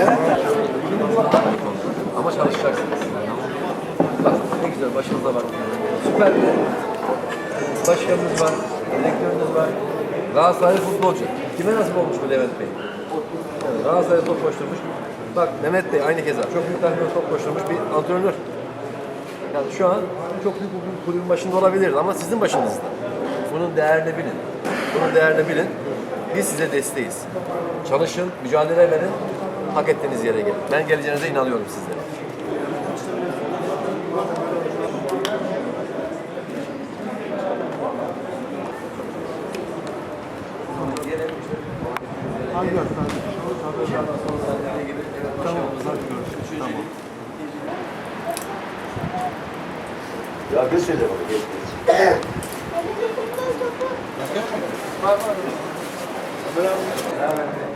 Evet. Ama çalışacaksınız. Bak ne güzel başınızda var. Süper bir başkanınız var, direktörünüz var. Galatasaray futbolcu. Kime nasip olmuş bu Levent Bey? Yani top koşturmuş. Bak Mehmet Bey aynı keza. Çok büyük tahmin top koşturmuş bir antrenör. Yani şu an çok büyük bir kulübün başında olabilir ama sizin başınızda. Bunun değerini bilin. Bunun değerini bilin. Biz size desteğiz. Çalışın, mücadele verin. Hak ettiğiniz yere gelin. Ben geleceğinize inanıyorum sizlere. Ya bir söyle bana geç geç. Var var.